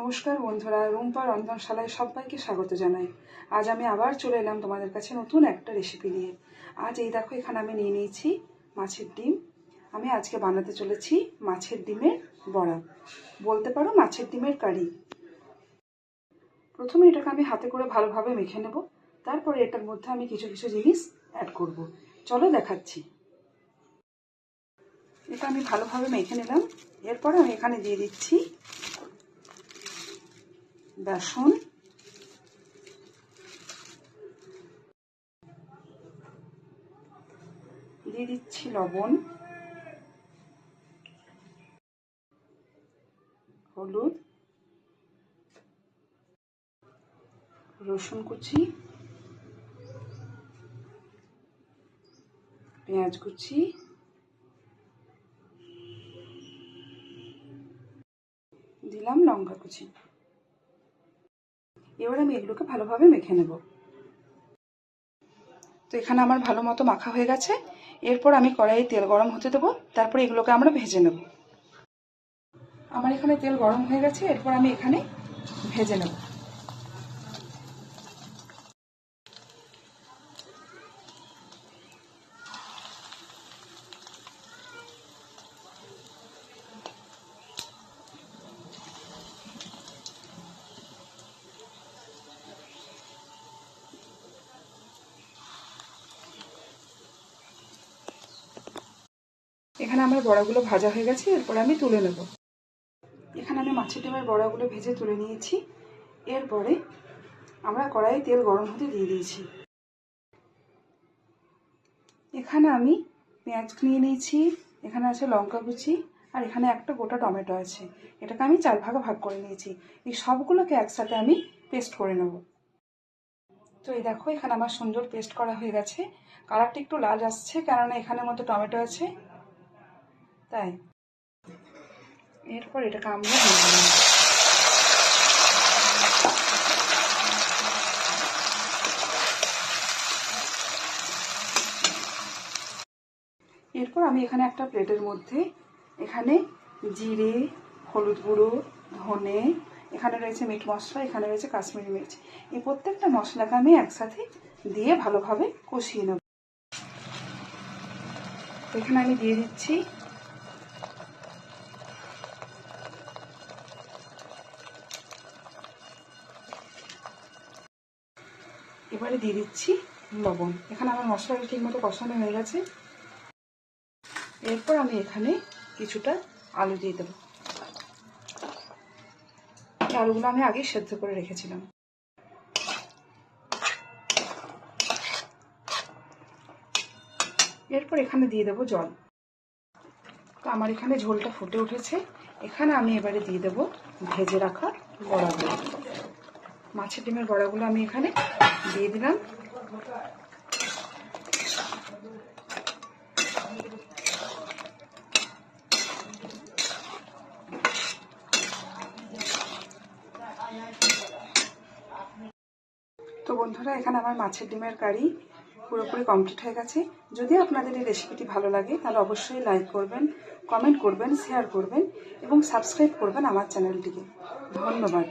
নমস্কার বন্ধুরা, রুম্পা রন্ধনশালায় সবাইকে স্বাগত জানাই। আজ আমি আবার চলে এলাম তোমাদের কাছে নতুন একটা রেসিপি নিয়ে। আজ এই দেখো, এখানে আমি নিয়ে নিয়েছি মাছের ডিম। আমি আজকে বানাতে চলেছি মাছের ডিমের বড়া। বলতে পারো মাছের ডিমের কারি। প্রথমে এটাকে আমি হাতে করে ভালোভাবে মেখে নেব। তারপরে এটার মধ্যে আমি কিছু কিছু জিনিস অ্যাড করব। চলো দেখাচ্ছি। এটা আমি ভালোভাবে মেখে নিলাম। এরপর আমি এখানে দিয়ে দিচ্ছি বেসন। দিয়ে দিচ্ছি লবণ। হলুদ। রসুন কুচি। পেঁয়াজ কুচি। দিলাম লঙ্কা কুচি। এবার আমি এগুলোকে ভালোভাবে মেখে নেব। তো এখানে আমার ভালো মতো মাখা হয়ে গেছে। এরপর আমি কড়াইয়ে তেল গরম হতে দেবো। তারপর এগুলোকে আমরা ভেজে নেব। আমার এখানে তেল গরম হয়ে গেছে। এরপর আমি এখানে ভেজে নেব। এখানে আমার বড়াগুলো ভাজা হয়ে গেছে, এরপর আমি তুলে নেব। এখানে আমি মাছের ডিমের বড়াগুলো ভেজে তুলে নিয়েছি। এরপরে আমরা কড়াইয়ে তেল গরম হতে দিয়ে দিয়েছি। এখানে আমি পেঁয়াজ নিয়ে নিয়েছি, এখানে আছে লঙ্কা কুচি, আর এখানে একটা গোটা টমেটো আছে। এটাকে আমি চার ভাগে ভাগ করে নিয়েছি। এই সবগুলোকে একসাথে আমি পেস্ট করে নেব। তো এই দেখো, এখানে আমার সুন্দর পেস্ট করা হয়ে গেছে। কালারটা একটু লাল আসছে, কেননা এখানের মতো টমেটো আছে। তাই? এরপর এটাকে আমরা দিয়ে এরপর আমি এখানে একটা প্লেটের মধ্যে এখানে জিরে, হলুদ গুঁড়ো, ধনে, এখানে রয়েছে মিট মশলা, এখানে রয়েছে কাশ্মীরি মির্চ। এই প্রত্যেকটা মশলাকে আমি একসাথে দিয়ে ভালোভাবে কষিয়ে নেব। এখানে আমি দিয়ে দিচ্ছি এবারে দিয়ে দিচ্ছি লবণ। এখানে আমার মশলাটা ঠিক মতো কষানো হয়ে গেছে। এরপর আমি এখানে কিছুটা আলু দিয়ে দেবো। আলুগুলো আমি আগেই সেদ্ধ করে রেখেছিলাম। এরপর এখানে দিয়ে দেবো জল। তো আমার এখানে ঝোলটা ফুটে উঠেছে। এখানে আমি এবারে দিয়ে দেবো ভেজে রাখা বড়াগুলো। মাছের ডিমের বড়াগুলো আমি এখানে দিয়ে দিলাম। তো বন্ধুরা, এখানে আমার মাছের ডিমের কারি পুরোপুরি কমপ্লিট হয়ে গেছে। যদি আপনাদের এই রেসিপিটি ভালো লাগে, তাহলে অবশ্যই লাইক করবেন, কমেন্ট করবেন, শেয়ার করবেন এবং সাবস্ক্রাইব করবেন আমার চ্যানেলটিকে। ধন্যবাদ।